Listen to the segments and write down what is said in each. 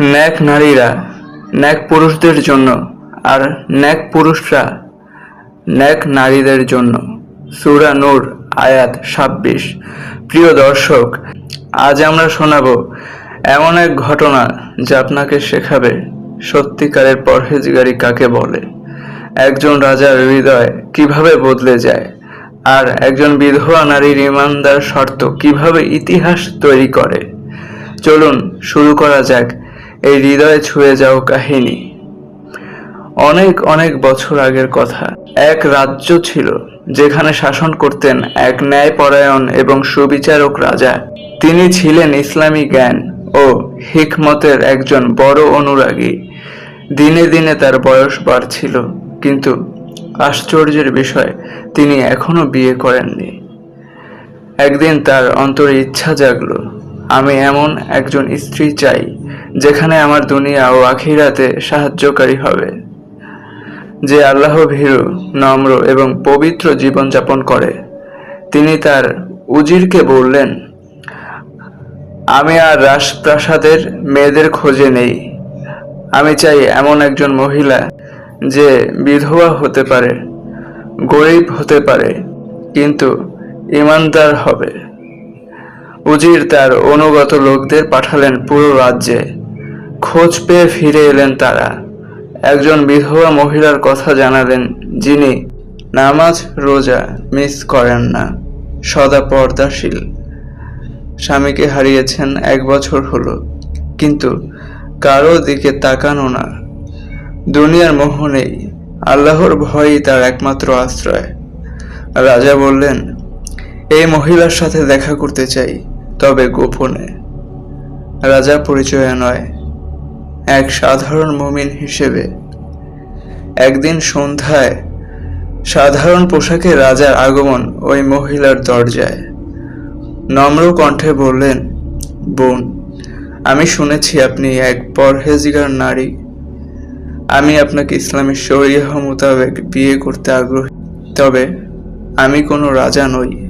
ন্যাক নারীরা ন্যাক পুরুষদের জন্য আর ন্যাক পুরুষরা ন্যাক নারীদের জন্য। সুরা নূর, আয়াত ছাব্বিশ। প্রিয় দর্শক, আজ আমরা শোনাব এমন এক ঘটনা যা আপনাকে শেখাবে সত্যিকারের পরহেজগারি কাকে বলে। একজন রাজার হৃদয় কীভাবে বদলে যায় আর একজন বিধবা নারীর ইমানদার শর্ত কীভাবে ইতিহাস তৈরি করে। চলুন শুরু করা যাক এই হৃদয়ে ছুঁয়ে যাও কাহিনী। অনেক অনেক বছর আগের কথা। এক রাজ্য ছিল যেখানে শাসন করতেন এক ন্যায়পরায়ণ এবং সুবিচারক রাজা। তিনি ছিলেন ইসলামী জ্ঞান ও হিকমতের একজন বড় অনুরাগী। দিনে দিনে তার বয়স বাড়ছিল, কিন্তু আশ্চর্যের বিষয়, তিনি এখনও বিয়ে করেননি। একদিন তার অন্তরে ইচ্ছা জাগলো আমি এমন একজন স্ত্রী চাই, যেখানে আমার দুনিয়া ও আখিরাতে সাহায্যকারী হবে, যে আল্লাহ ভীরু, নম্র এবং পবিত্র জীবনযাপন করে। তিনি তার উজিরকে বললেন, আমি আর রাজপ্রাসাদের মেয়েদের খোঁজে নেই। আমি চাই এমন একজন মহিলা যে বিধবা হতে পারে, গরিব হতে পারে, কিন্তু ইমানদার হবে। উজির তার অনুগত লোকদের পাঠালেন পুরো রাজ্যে। খোঁজ পেয়ে ফিরে এলেন তারা। একজন বিধবা মহিলার কথা জানালেন, যিনি নামাজ, রোজা মিস করেন না, সদা পর্দাশীল। স্বামীকে হারিয়েছেন এক বছর হলো, কিন্তু কারও দিকে তাকানো না। দুনিয়ার মোহ নেই, আল্লাহর ভয়ই তার একমাত্র আশ্রয়। রাজা বললেন, এই মহিলার সাথে দেখা করতে চাই। তবে গোপনে রাজা পরিচয় নয়, এক সাধারণ মুমিন হিসেবে। একদিন সন্ধ্যায় সাধারণ পোশাকে রাজার আগমন ওই মহিলার দরজায়। নম্র কণ্ঠে বললেন, বোন, আমি শুনেছি আপনি এক পরহেজিগার নারী। আমি আপনাকে ইসলামের শরীয়হ মোতাবেক বিয়ে করতে আগ্রহী। তবে আমি কোনো রাজা নই।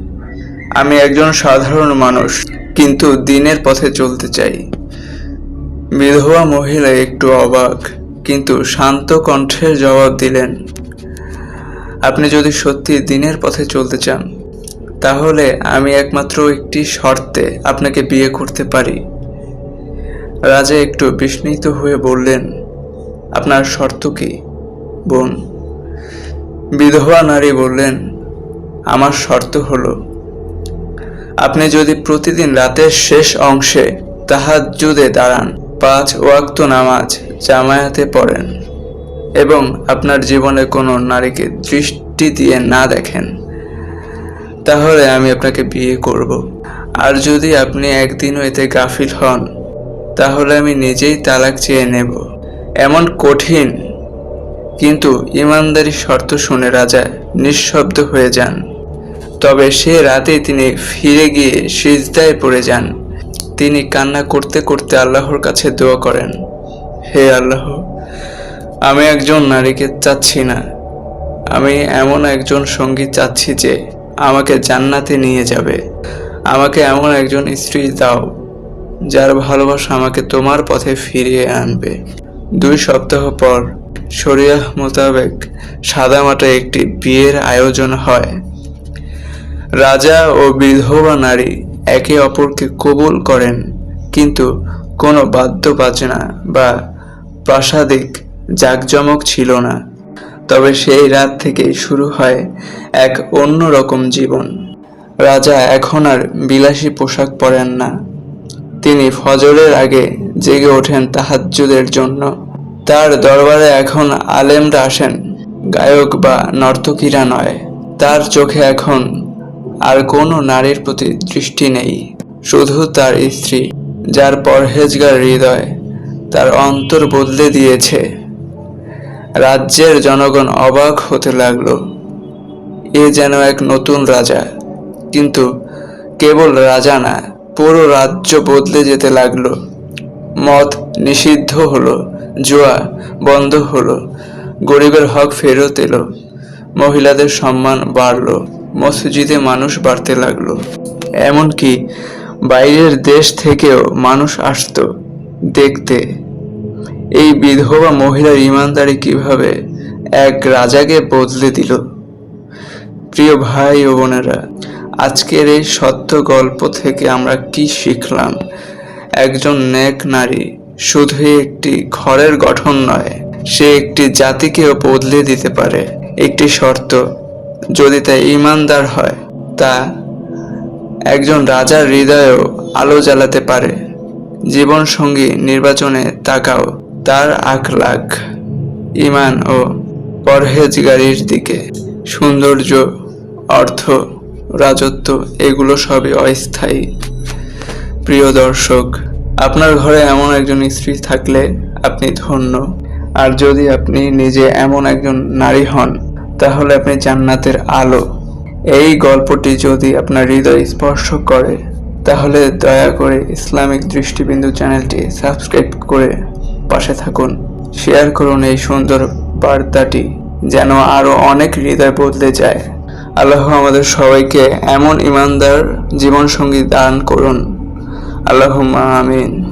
আমি একজন সাধারণ মানুষ, কিন্তু দিনের পথে চলতে চাই। বিধবা মহিলা একটু অবাক, কিন্তু শান্ত কণ্ঠে জবাব দিলেন, আপনি যদি সত্যি দিনের পথে চলতে চান, তাহলে আমি একমাত্র একটি শর্তে আপনাকে বিয়ে করতে পারি। রাজা একটু বিস্মিত হয়ে বললেন, আপনার শর্ত কি, বোন? বিধবা নারী বললেন, আমার শর্ত হলো আপনি যদি প্রতিদিন রাতের শেষ অংশে তাহাজ্জুদে দাঁড়ান, পাঁচ ওয়াক্ত নামাজ জামায়াতে পড়েন এবং আপনার জীবনে কোনো নারীকে দৃষ্টি দিয়ে না দেখেন, তাহলে আমি আপনাকে বিয়ে করব। আর যদি আপনি একদিনও এতে গাফিল হন, তাহলে আমি নিজেই তালাক চেয়ে নেব। এমন কঠিন, কিন্তু ইমানদারি শর্ত শুনে রাজা নিঃশব্দ হয়ে যান। তবে সে রাতে তিনি ফিরে গিয়ে সিজদায় পড়ে যান। তিনি কান্না করতে করতে আল্লাহর কাছে দোয়া করেন, হে আল্লাহ, আমি একজন নারীকে চাচ্ছি না। আমি এমন একজন সঙ্গী চাচ্ছি যে আমাকে জান্নাতে নিয়ে যাবে। আমাকে এমন একজন স্ত্রী দাও, যার ভালোবাসা আমাকে তোমার পথে ফিরিয়ে আনবে। দুই সপ্তাহ পর শরিয়াহ মোতাবেক সাদামাটা একটি বিয়ের আয়োজন হয়। রাজা ও বিধবা নারী একে অপরকে কবুল করেন, কিন্তু কোনো বাদ্য বাজনা বা প্রাসাদিক জাঁকজমক ছিল না। তবে সেই রাত থেকেই শুরু হয় এক অন্যরকম জীবন। রাজা এখন আর বিলাসী পোশাক পরেন না। তিনি ফজরের আগে জেগে ওঠেন তাহাজ্জুদের জন্য। তার দরবারে এখন আলেমরা আসেন, গায়ক বা নর্তকীরা নয়। তার চোখে এখন আর কোনো নারীর প্রতি দৃষ্টি নেই। শুধু তার স্ত্রী, যার পরহেজগার হৃদয় তার অন্তর বদলে দিয়েছে। রাজ্যের জনগণ অবাক হতে লাগল। এ যেন এক নতুন রাজা। কিন্তু কেবল রাজা না, পুরো রাজ্য বদলে যেতে লাগল। মদ নিষিদ্ধ হলো, জোয়া বন্ধ হলো, গরিবের হক ফেরত এলো, মহিলাদের সম্মান বাড়লো। মসজিদে মানুষ বাড়তে লাগল। এমনকি বাইরের দেশ থেকেও মানুষ আসতো দেখতে। এই বিধবা মহিলার ইমানদারি কীভাবে এক রাজাকে বদলে দিল? প্রিয় ভাই ও বোনেরা, আজকের এই সত্য গল্প থেকে আমরা কি শিখলাম? একজন নেক নারী শুধুই একটি ঘরের গঠন নয়, সে একটি জাতিকেও বদলে দিতে পারে। একটি শর্ত যদি তা ইমানদার হয়, তা একজন রাজার হৃদয়েও আলো জ্বালাতে পারে। জীবনসঙ্গী নির্বাচনে তাকাও তার আখলাখ ইমান ও পরহেজগারির দিকে। সৌন্দর্য, অর্থ, রাজত্ব, এগুলো সবই অস্থায়ী। প্রিয় দর্শক, আপনার ঘরে এমন একজন স্ত্রী থাকলে আপনি ধন্য। আর যদি আপনি নিজে এমন একজন নারী হন তাহলে আপনি জান্নাতের আলো। এই গল্পটি যদি আপনার হৃদয় স্পর্শ করে, তাহলে দয়া করে ইসলামিক দৃষ্টিবিন্দু চ্যানেলটি সাবস্ক্রাইব করে পাশে থাকুন। শেয়ার করুন এই সুন্দর বার্তাটি, যেন আরও অনেক হৃদয় বদলে যায়। আল্লাহ আমাদের সবাইকে এমন ইমানদার জীবনসঙ্গী দান করুন। আল্লাহ আমিন।